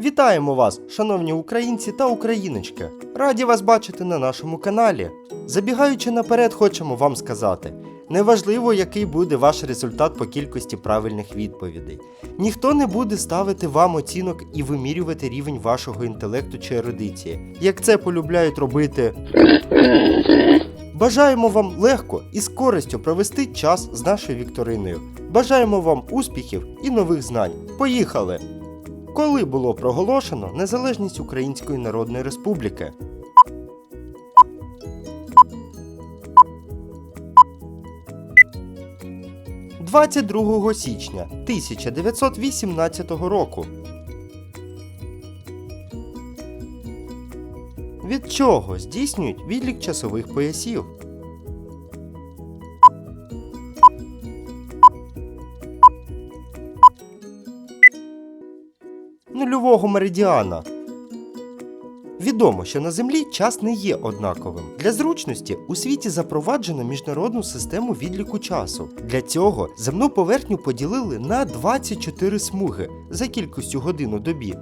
Вітаємо вас, шановні українці та україночки! Раді вас бачити на нашому каналі. Забігаючи наперед, хочемо вам сказати: неважливо, який буде ваш результат по кількості правильних відповідей. Ніхто не буде ставити вам оцінок і вимірювати рівень вашого інтелекту чи ерудиції, як це полюбляють робити. Бажаємо вам легко і з користю провести час з нашою вікториною. Бажаємо вам успіхів і нових знань. Поїхали! Коли було проголошено незалежність Української Народної Республіки? «22 січня 1918 року. Від чого здійснюють відлік часових поясів? Нульового меридіана. Відомо, що на Землі час не є однаковим. Для зручності у світі запроваджено міжнародну систему відліку часу. Для цього земну поверхню поділили на 24 смуги за кількістю годин у добі.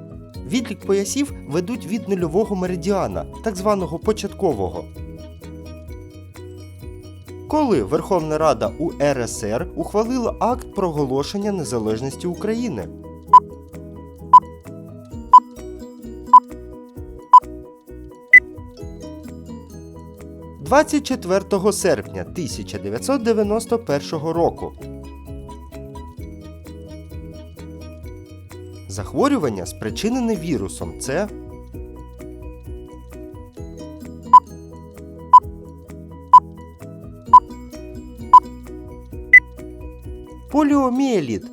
Відлік поясів ведуть від нульового меридіана, так званого початкового. Коли Верховна Рада УРСР ухвалила акт проголошення незалежності України? – 24 серпня 1991 року. Захворювання, спричинене вірусом, це поліоміеліт.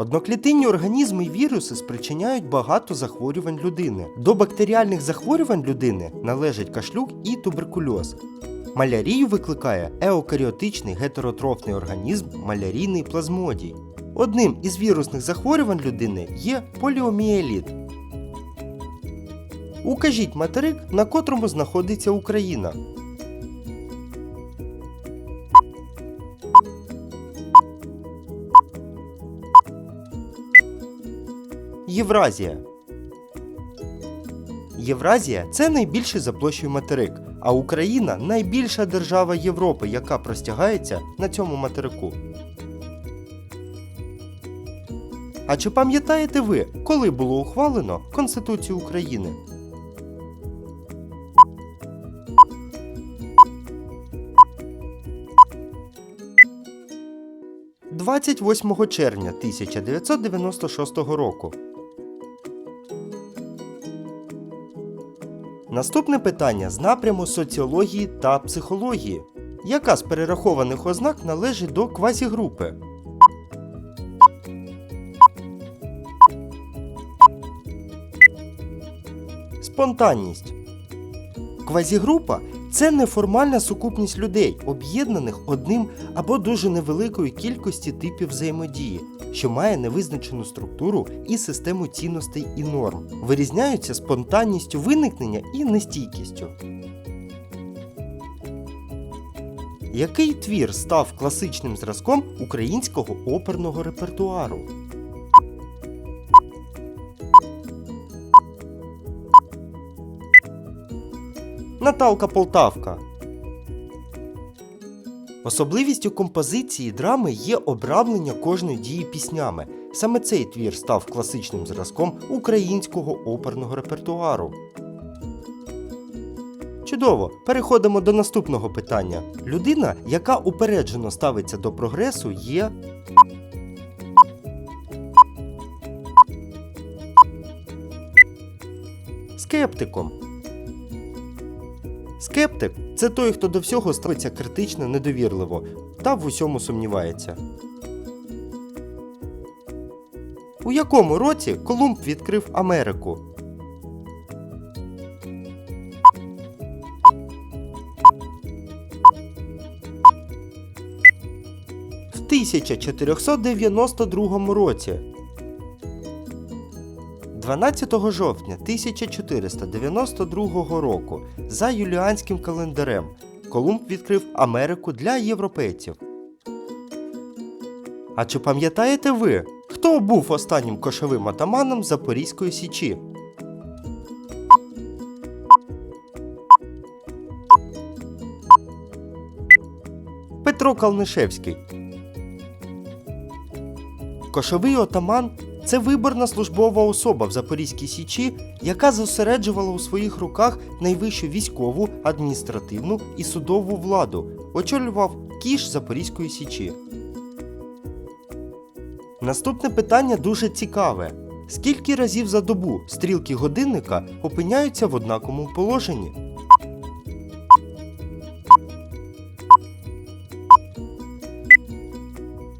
Одноклітинні організми і віруси спричиняють багато захворювань людини. До бактеріальних захворювань людини належать кашлюк і туберкульоз. Малярію викликає еукаріотичний гетеротрофний організм малярійний плазмодій. Одним із вірусних захворювань людини є поліоміеліт. Укажіть материк, на котрому знаходиться Україна. Євразія. Євразія це найбільший за площею материк, а Україна найбільша держава Європи, яка простягається на цьому материку. А чи пам'ятаєте ви, коли було ухвалено Конституцію України? – 28 червня 1996 року. Наступне питання з напряму соціології та психології. Яка з перерахованих ознак належить до квазігрупи? Спонтанність. Квазігрупа це неформальна сукупність людей, об'єднаних одним або дуже невеликою кількості типів взаємодії, що має невизначену структуру і систему цінностей і норм, вирізняються спонтанністю виникнення і нестійкістю. Який твір став класичним зразком українського оперного репертуару? Наталка Полтавка. Особливістю композиції драми є обрамлення кожної дії піснями. Саме цей твір став класичним зразком українського оперного репертуару. Чудово, переходимо до наступного питання. Людина, яка упереджено ставиться до прогресу, є. Скептиком. Скептик це той, хто до всього ставиться критично недовірливо та в усьому сумнівається. У якому році Колумб відкрив Америку? В 1492 році. 12 жовтня 1492 року за юліанським календарем Колумб відкрив Америку для європейців. А чи пам'ятаєте ви, хто був останнім кошовим атаманом Запорізької січі? Петро Калнишевський. Кошовий отаман це виборна службова особа в Запорізькій Січі, яка зосереджувала у своїх руках найвищу військову, адміністративну і судову владу, очолював кіш Запорізької Січі. Наступне питання дуже цікаве. Скільки разів за добу стрілки годинника опиняються в однаковому положенні?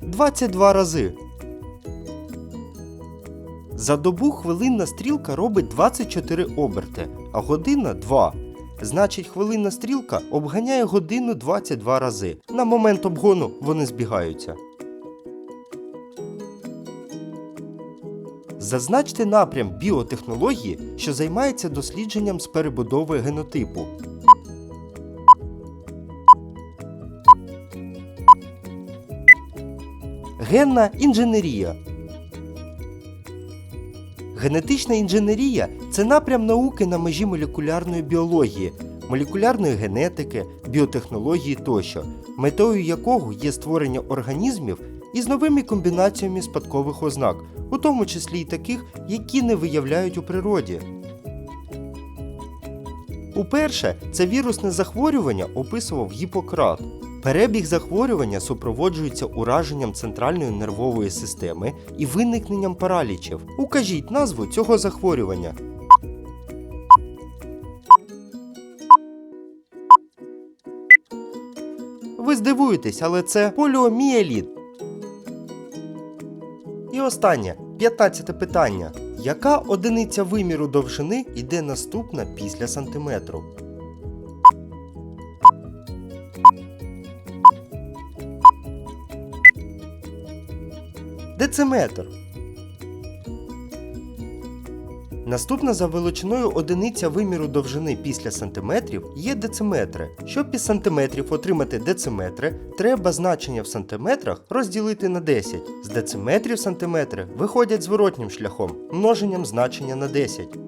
Двадцять два рази. За добу хвилинна стрілка робить 24 оберти, а година 2. Значить, хвилинна стрілка обганяє годину 22 рази. На момент обгону вони збігаються. Зазначте напрям біотехнології, що займається дослідженням з перебудови генотипу. Генна інженерія. Генетична інженерія це напрям науки на межі молекулярної біології, молекулярної генетики, біотехнології тощо, метою якого є створення організмів із новими комбінаціями спадкових ознак, у тому числі й таких, які не виявляють у природі. Уперше це вірусне захворювання описував Гіппократ. Перебіг захворювання супроводжується ураженням центральної нервової системи і виникненням паралічів. Укажіть назву цього захворювання. Ви здивуєтесь, але це поліомієліт. І останнє, 15 питання. Яка одиниця виміру довжини йде наступна після сантиметру? Дециметр. Наступна за величиною одиниця виміру довжини після сантиметрів є дециметри. Щоб із сантиметрів отримати дециметри, треба значення в сантиметрах розділити на 10. З дециметрів сантиметри виходять зворотнім шляхом, множенням значення на 10.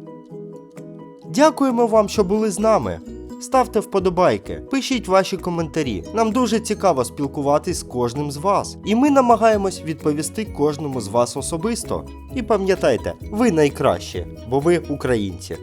Дякуємо вам, що були з нами. Ставте вподобайки, пишіть ваші коментарі. Нам дуже цікаво спілкуватись з кожним з вас. І ми намагаємось відповісти кожному з вас особисто. І пам'ятайте, ви найкращі, бо ви українці.